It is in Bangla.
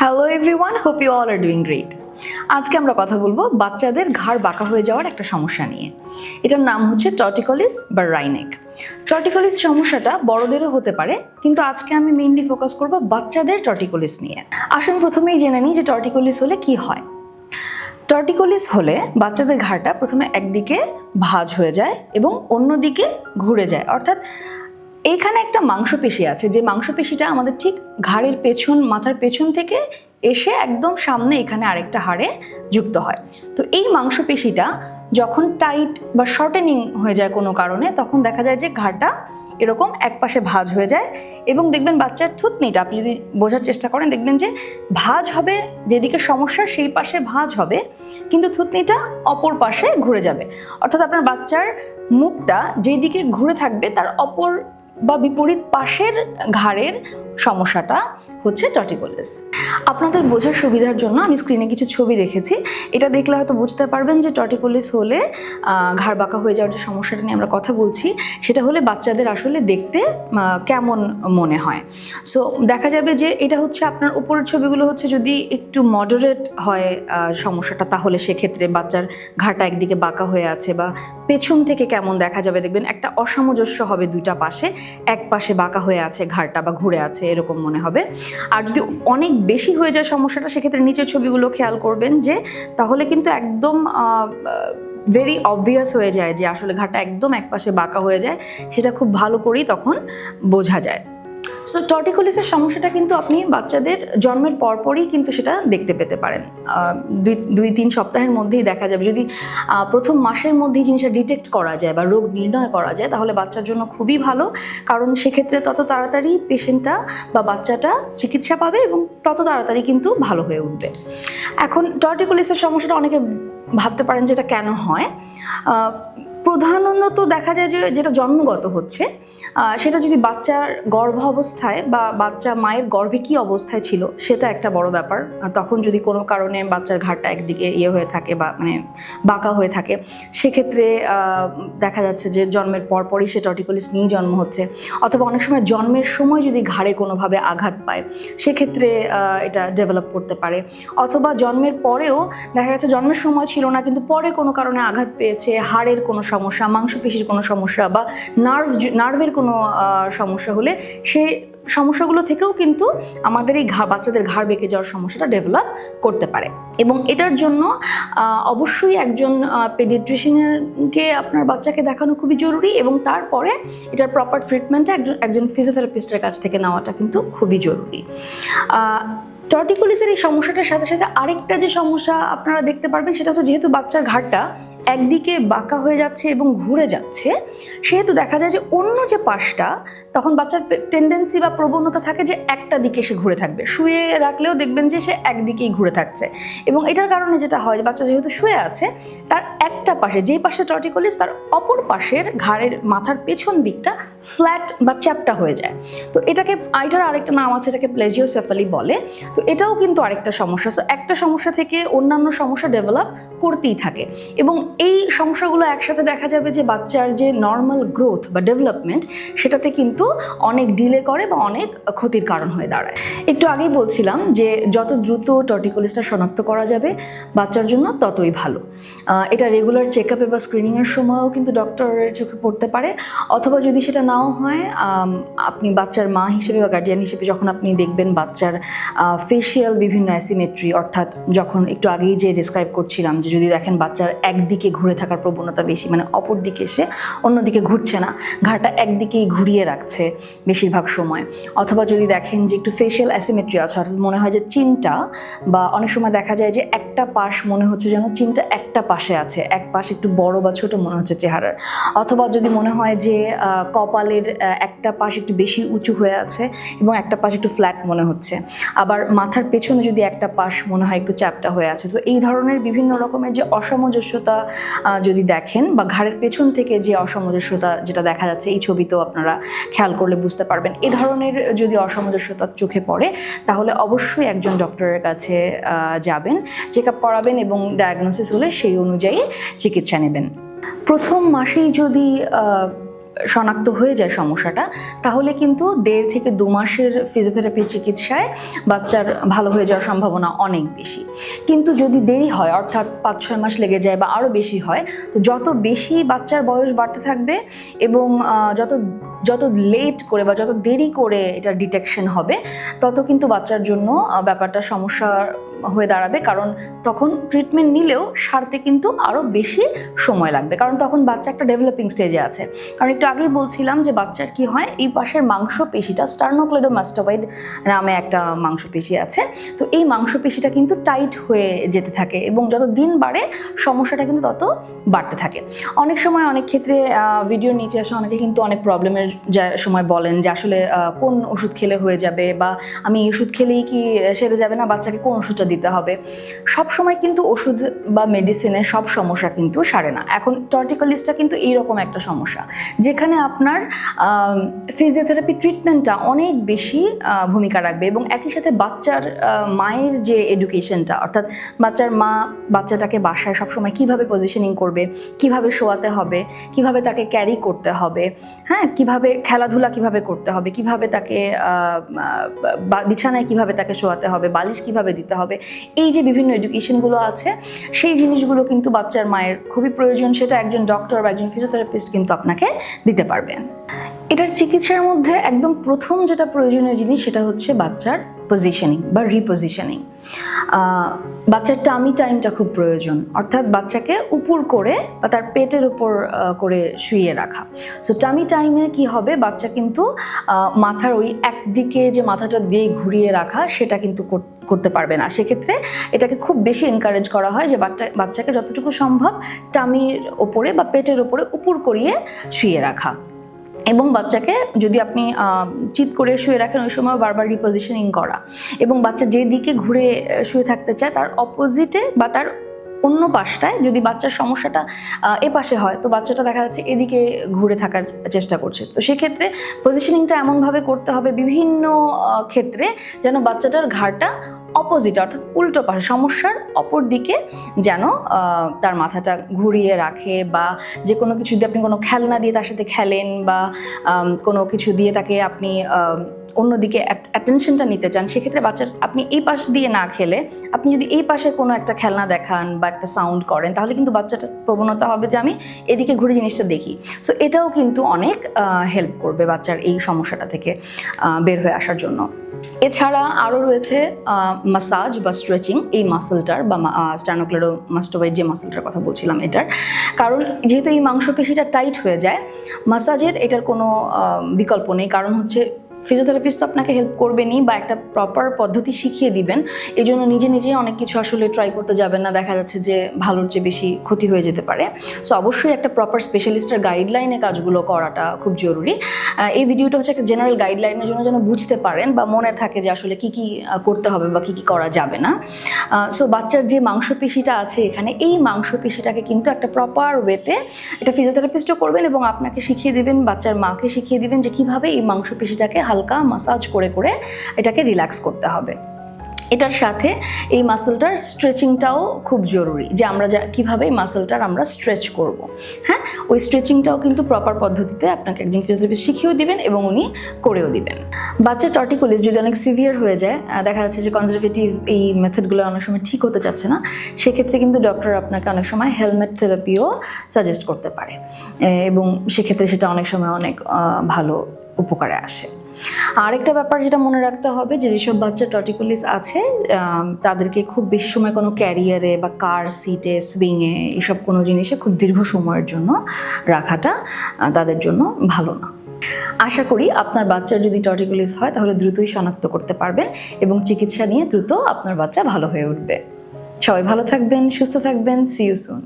Hello everyone hope you all are doing great আজকে আমরা কথা বলব বাচ্চাদের ঘাড় বাঁকা হয়ে যাওয়ার একটা সমস্যা নিয়ে। এটার নাম হচ্ছে টর্টিকলিস বা রাইনেক টর্টিকলিস সমস্যাটা বড়দেরও হতে পারে, কিন্তু আজকে আমি মেইনলি ফোকাস করব বাচ্চাদের টর্টিকলিস নিয়ে। আসুন প্রথমেই জেনে নিই যে টর্টিকলিস হলে কি হয়। টর্টিকলিস হলে বাচ্চাদের ঘাড়টা প্রথমে একদিকে ভাঁজ হয়ে যায় এবং অন্যদিকে ঘুরে যায়। অর্থাৎ এইখানে একটা মাংসপেশি আছে, যে মাংসপেশিটা আমাদের ঠিক ঘাড়ের পেছন, মাথার পেছন থেকে এসে একদম সামনে এখানে আরেকটা হাড়ে যুক্ত হয়। তো এই মাংসপেশিটা যখন টাইট বা শর্টেনিং হয়ে যায় কোনো কারণে, তখন দেখা যায় যে ঘাড়টা এরকম একপাশে ভাঁজ হয়ে যায় এবং দেখবেন বাচ্চার থুতনিটা, আপনি যদি বোঝার চেষ্টা করেন, দেখবেন যে ভাঁজ হবে, যেদিকে সমস্যা সেই পাশে ভাঁজ হবে, কিন্তু থুতনিটা অপর পাশে ঘুরে যাবে। অর্থাৎ আপনার বাচ্চার মুখটা যেদিকে ঘুরে থাকবে, তার অপর বা বিপরীত পাশের ঘাড়ের সমস্যাটা হচ্ছে টটিকোলিস। আপনাদের বোঝার সুবিধার জন্য আমি স্ক্রিনে কিছু ছবি রেখেছি। এটা দেখলে হয়তো বুঝতে পারবেন যে টটিকোলিস হলে ঘাড় বাঁকা হয়ে যাওয়ার যে সমস্যাটা নিয়ে আমরা কথা বলছি, সেটা হলে বাচ্চাদের আসলে দেখতে কেমন মনে হয়। সো দেখা যাবে যে এটা হচ্ছে আপনার উপরের ছবিগুলো হচ্ছে যদি একটু মডারেট হয় সমস্যাটা, তাহলে সেক্ষেত্রে বাচ্চার ঘাড়টা একদিকে বাঁকা হয়ে আছে বা পেছন থেকে কেমন দেখা যাবে দেখবেন একটা অসামঞ্জস্য হবে দুইটা পাশে, এক পাশে বাঁকা হয়ে আছে ঘাড়টা বা ঘুরে আছে, এরকম মনে হবে। আর যদি অনেক বেশি হয়ে যায় সমস্যাটা, সেক্ষেত্রে নিচের ছবিগুলো খেয়াল করবেন যে, তাহলে কিন্তু একদম ভেরি অবভিয়াস হয়ে যায় যে আসলে ঘাটা একদম একপাশে বাঁকা হয়ে যায়। সেটা খুব ভালো করেই তখন বোঝা যায়। সো টর্টিকোলিসের সমস্যাটা কিন্তু আপনি বাচ্চাদের জন্মের পরপরই কিন্তু সেটা দেখতে পেতে পারেন। দুই দুই, তিন সপ্তাহের মধ্যেই দেখা যাবে। যদি প্রথম মাসের মধ্যেই জিনিসটা ডিটেক্ট করা যায় বা রোগ নির্ণয় করা যায়, তাহলে বাচ্চার জন্য খুবই ভালো। কারণ সেক্ষেত্রে তত তাড়াতাড়ি পেশেন্টটা বা বাচ্চাটা চিকিৎসা পাবে এবং তত তাড়াতাড়ি কিন্তু ভালো হয়ে উঠবে। এখন টর্টিকোলিসের সমস্যাটা অনেকে ভাবতে পারেন যে এটা কেন হয়। প্রধানত দেখা যায় যে যেটা জন্মগত হচ্ছে সেটা যদি বাচ্চার গর্ভ অবস্থায় বা বাচ্চা মায়ের গর্ভে কী অবস্থায় ছিল, সেটা একটা বড় ব্যাপার। তখন যদি কোনো কারণে বাচ্চার ঘাড়টা একদিকে ইয়ে হয়ে থাকে বা মানে বাঁকা হয়ে থাকে, সেক্ষেত্রে দেখা যাচ্ছে যে জন্মের পরপরই সে টর্টিকোলিস নিয়েই জন্ম হচ্ছে। অথবা অনেক সময় জন্মের সময় যদি ঘাড়ে কোনোভাবে আঘাত পায়, সেক্ষেত্রে এটা ডেভেলপ করতে পারে। অথবা জন্মের পরেও দেখা যাচ্ছে জন্মের সময় ছিল না, কিন্তু পরে কোনো কারণে আঘাত পেয়েছে, হাড়ের কোনো সমস্যা, মাংসপেশির কোনো সমস্যা বা নার্ভ নার্ভের কোনো সমস্যা হলে সে সমস্যাগুলো থেকেও কিন্তু আমাদের এই ঘা, বাচ্চাদের ঘাড় বেঁকে যাওয়ার সমস্যাটা ডেভেলপ করতে পারে। এবং এটার জন্য অবশ্যই একজন পেডিট্রিশিয়ানকে আপনার বাচ্চাকে দেখানো খুবই জরুরি এবং তারপরে এটার প্রপার ট্রিটমেন্টে একজন একজন ফিজিওথেরাপিস্টের কাছ থেকে নেওয়াটা কিন্তু খুবই জরুরি। টর্টিকুলিসের এই সমস্যাটার সাথে সাথে আরেকটা যে সমস্যা আপনারা দেখতে পারবেন সেটা হচ্ছে যেহেতু বাচ্চার ঘাড়টা একদিকে বাঁকা হয়ে যাচ্ছে এবং ঘুরে যাচ্ছে, সেহেতু দেখা যায় যে অন্য যে পাশটা, তখন বাচ্চার টেন্ডেন্সি বা প্রবণতা থাকে যে একটা দিকে সে ঘুরে থাকবে। শুয়ে রাখলেও দেখবেন যে সে একদিকেই ঘুরে থাকছে। এবং এটার কারণে যেটা হয় বাচ্চা যেহেতু শুয়ে আছে, তার একটা পাশে, যেই পাশে টর্টিকোলিস তার অপর পাশের ঘাড়ের মাথার পেছন দিকটা ফ্ল্যাট বা চ্যাপটা হয়ে যায়। তো এটাকে এটার আরেকটা নাম আছে এটাকে প্লেজিওসেফালি বলে। তো এটাও কিন্তু আরেকটা সমস্যা। সো একটা সমস্যা থেকে অন্যান্য সমস্যা ডেভেলপ করতেই থাকে। এবং এই সমস্যাগুলো একসাথে দেখা যাবে যে বাচ্চার যে নর্মাল গ্রোথ বা ডেভেলপমেন্ট সেটাতে কিন্তু অনেক ডিলে করে বা অনেক ক্ষতির কারণ হয়ে দাঁড়ায়। একটু আগেই বলছিলাম যে যত দ্রুত টর্টিকোলিসটা শনাক্ত করা যাবে, বাচ্চার জন্য ততই ভালো। এটা রেগুলার চেক আপে বা স্ক্রিনিংয়ের সময়ও কিন্তু ডক্টরের চোখে পড়তে পারে। অথবা যদি সেটা নাও হয় আপনি বাচ্চার মা হিসেবে বা গার্ডিয়ান হিসেবে যখন আপনি দেখবেন বাচ্চার ফেশিয়াল বিভিন্ন অ্যাসিমেট্রি অর্থাৎ যখন একটু আগেই যে ডিসক্রাইব করছিলাম যে যদি দেখেন বাচ্চার একদিকে ঘুরে থাকার প্রবণতা বেশি মানে অপর দিকে এসে অন্যদিকে ঘুরছে না। ঘাড়টা একদিকেই ঘুরিয়ে রাখছে বেশিরভাগ সময়। অথবা যদি দেখেন যে একটু ফেশিয়াল অ্যাসিমেট্রি আছে, অর্থাৎ মনে হয় যে চিনটা বা অনেক সময় দেখা যায় যে একটা পাশ মনে হচ্ছে যেন চিনটা একটা পাশে আছে, এক পাশ একটু বড় বা ছোট মনে হচ্ছে চেহারার। অথবা যদি মনে হয় যে কপালের একটা পাশ একটু বেশি উঁচু হয়ে আছে এবং একটা পাশ একটু ফ্ল্যাট মনে হচ্ছে। আবার মাথার পেছনে যদি একটা পাশ মনে হয় একটু চ্যাপটা হয়ে আছে। তো এই ধরনের বিভিন্ন রকমের যে অসামঞ্জস্যতা যদি দেখেন বা ঘাড়ের পেছন থেকে যে অসামঞ্জস্যতা যেটা দেখা যাচ্ছে, এই ছবিতেও আপনারা খেয়াল করলে বুঝতে পারবেন। এ ধরনের যদি অসামঞ্জস্যতা চোখে পড়ে, তাহলে অবশ্যই একজন ডক্টরের কাছে যাবেন চেক আপ করাবেন এবং ডায়াগনোসিস হলে সেই অনুযায়ী চিকিৎসা নেবেন। প্রথম মাসেই যদি শনাক্ত হয়ে যায় সমস্যাটা, তাহলে কিন্তু দেড় থেকে দু মাসের ফিজিওথেরাপি চিকিৎসায় বাচ্চার ভালো হয়ে যাওয়ার সম্ভাবনা অনেক বেশি। কিন্তু যদি দেরি হয়, অর্থাৎ পাঁচ ছয় মাস লেগে যায় বা আরও বেশি হয়, তো যত বেশি বাচ্চার বয়স বাড়তে থাকবে এবং যত যত লেট করে বা যত দেরি করে এটা ডিটেকশন হবে, তত কিন্তু বাচ্চার জন্য ব্যাপারটা সমস্যার হয়ে দাঁড়াবে, কারণ তখন ট্রিটমেন্ট নিলেও সারতে কিন্তু আরও বেশি সময় লাগবে। কারণ তখন বাচ্চা একটা ডেভেলপিং স্টেজে আছে। কারণ একটু আগেই বলছিলাম যে বাচ্চার কি হয়, এই পাশের মাংসপেশিটা স্টার্নোক্লেডোমাস্টোবাইড নামে একটা মাংসপেশি আছে। তো এই মাংসপেশিটা কিন্তু টাইট হয়ে যেতে থাকে এবং যত দিন বাড়ে, সমস্যাটা কিন্তু তত বাড়তে থাকে। অনেক সময় অনেক ক্ষেত্রে ভিডিওর নিচে আসে, অনেকে কিন্তু অনেক প্রবলেমের সময় বলেন যে আসলে কোন ওষুধ খেলে হয়ে যাবে বা আমি ওষুধ খেলেই কি সেরে যাবে না, বাচ্চাকে কোন ওষুধটা দিতে হবে। সব সময় কিন্তু ওষুধ বা মেডিসিনে সব সমস্যা কিন্তু সারে না। এখন টর্টিকলিসটা কিন্তু এইরকম একটা সমস্যা, যেখানে আপনার ফিজিওথেরাপি ট্রিটমেন্টটা অনেক বেশি ভূমিকা রাখবে এবং একই সাথে বাচ্চার মায়ের যে এডুকেশনটা অর্থাৎ বাচ্চার মা বাচ্চাটাকে বাসায় সবসময় কীভাবে পজিশনিং করবে, কীভাবে শোয়াতে হবে, কীভাবে তাকে ক্যারি করতে হবে হ্যাঁ কীভাবে খেলাধুলা কীভাবে করতে হবে, কীভাবে তাকে বিছানায় কীভাবে তাকে শোয়াতে হবে, বালিশ কীভাবে দিতে হবে এই যে বিভিন্ন এডুকেশনগুলো আছে, সেই জিনিসগুলো কিন্তু বাচ্চার মায়ের খুবই প্রয়োজন, সেটা একজন ডক্টর বা একজন ফিজিওথেরাপিস্ট কিন্তু আপনাকে দিতে পারবেন এটার চিকিৎসার মধ্যে একদম প্রথম যেটা প্রয়োজনীয় জিনিস, সেটা হচ্ছে বাচ্চার পজিশনিং বা রিপজিশনিং বাচ্চার টামি টাইমটা খুব প্রয়োজন, অর্থাৎ বাচ্চাকে উপর করে বা তার পেটের উপর করে শুয়ে রাখা। সো টামি টাইমে কি হবে? বাচ্চা কিন্তু মাথার ওই একদিকে যে মাথাটা দিয়ে ঘুরিয়ে রাখা, সেটা কিন্তু কর- করতে পারবে না। সেক্ষেত্রে এটাকে খুব বেশি এনকারেজ করা হয় যে বাচ্চা বাচ্চাকে যতটুকু সম্ভব টামির ওপরে বা পেটের ওপরে উপর করিয়ে শুয়ে রাখা। এবং বাচ্চাকে যদি আপনি চিত চিৎ করে শুয়ে রাখেন, ওই সময় বারবার রিপোজিশনিং করা। এবং বাচ্চা যে দিকে ঘুরে শুয়ে থাকতে চায়, তার অপোজিটে বা তার অন্য পাশটায় যদি বাচ্চার সমস্যাটা এ পাশে হয়, তো বাচ্চাটা দেখা যাচ্ছে এদিকে ঘুরে থাকার চেষ্টা করছে। তো সেক্ষেত্রে পজিশনিংটা এমনভাবে করতে হবে বিভিন্ন ক্ষেত্রে যেন বাচ্চাটার ঘাড়টা অপোজিট অর্থাৎ উল্টো পাশে, সমস্যার অপর দিকে যেন তার মাথাটা ঘুরিয়ে রাখে বা যে কোনো কিছু দিয়ে আপনি কোনো খেলনা দিয়ে তার সাথে খেলেন বা কোনো কিছু দিয়ে তাকে আপনি অন্যদিকে অ্যাটেনশনটা নিতে চান, সেক্ষেত্রে বাচ্চার, আপনি এই পাশ দিয়ে না খেলে, আপনি যদি এই পাশে কোনো একটা খেলনা দেখান বা একটা সাউন্ড করেন, তাহলে কিন্তু বাচ্চাটার প্রবণতা হবে যে আমি এদিকে ঘুরে জিনিসটা দেখি। সো এটাও কিন্তু অনেক হেল্প করবে বাচ্চার এই সমস্যাটা থেকে বের হয়ে আসার জন্য। এছাড়া আরও রয়েছে মাসাজ বা স্ট্রেচিং এই মাসলটার বা স্ট্যানোক্লেডো মাস্টোবাইড যে মাসলটার কথা বলছিলাম এটার। কারণ যেহেতু এই মাংসপেশিটা টাইট হয়ে যায় মাসাজের এটার কোনো বিকল্প নেই। কারণ হচ্ছে ফিজিওথেরাপিস্ট তো আপনাকে হেল্প করবেনই বা একটা প্রপার পদ্ধতি শিখিয়ে দিবেন। এই জন্য নিজে নিজে অনেক কিছু আসলে ট্রাই করতে যাবেন না। দেখা যাচ্ছে যে ভালোর চেয়ে বেশি ক্ষতি হয়ে যেতে পারে। সো অবশ্যই একটা প্রপার স্পেশালিস্টের গাইডলাইনে কাজগুলো করাটা খুব জরুরি। এই ভিডিওটা হচ্ছে একটা জেনারেল গাইডলাইনের জন্য যেন বুঝতে পারেন বা মনে থাকে যে আসলে কি কি করতে হবে বা কি কি করা যাবে না। সো বাচ্চার যে মাংসপেশিটা আছে এখানে, এই মাংসপেশিটাকে কিন্তু একটা প্রপার ওয়েতে এটা ফিজিওথেরাপিস্টও করবেন এবং আপনাকে শিখিয়ে দেবেন, বাচ্চার মাকে শিখিয়ে দেবেন যে কীভাবে এই মাংসপেশিটাকে হালকা মাসাজ করে করে এটাকে রিল্যাক্স করতে হবে। এটার সাথে এই মাসেলটার স্ট্রেচিংটাও খুব জরুরি যে আমরা যা, কীভাবে এই মাসেলটার আমরা স্ট্রেচ করব। হ্যাঁ? ওই স্ট্রেচিংটাও কিন্তু প্রপার পদ্ধতিতে আপনাকে একজন ফিজিওথেরাপিস্ট শিখিয়েও দিবেন এবং উনি করেও দিবেন। বাচ্চার টর্টিকোলিস যদি অনেক সিভিয়ার হয়ে যায় দেখা যাচ্ছে যে কনজারভেটিভ এই মেথডগুলো অনেক সময় ঠিক হতে চাচ্ছে না, সেক্ষেত্রে কিন্তু ডক্টর আপনাকে অনেক সময় হেলমেট থেরাপিও সাজেস্ট করতে পারে। এবং সেক্ষেত্রে সেটা অনেক সময় অনেক ভালো উপকারে আসে। আরেকটা ব্যাপার যেটা মনে রাখতে হবে যে যেসব বাচ্চা টর্টিকোলিস আছে তাদেরকে খুব বেশি সময় কোনো ক্যারিয়ারে বা কার সিটে সুইংয়ে এসব কোনো জিনিসে খুব দীর্ঘ সময়ের জন্য রাখাটা তাদের জন্য ভালো না। আশা করি আপনার বাচ্চার যদি টর্টিকোলিস হয় তাহলে দ্রুতই শনাক্ত করতে পারবেন এবং চিকিৎসা নিয়ে দ্রুত আপনার বাচ্চা ভালো হয়ে উঠবে। সবাই ভালো থাকবেন, সুস্থ থাকবেন সি সুন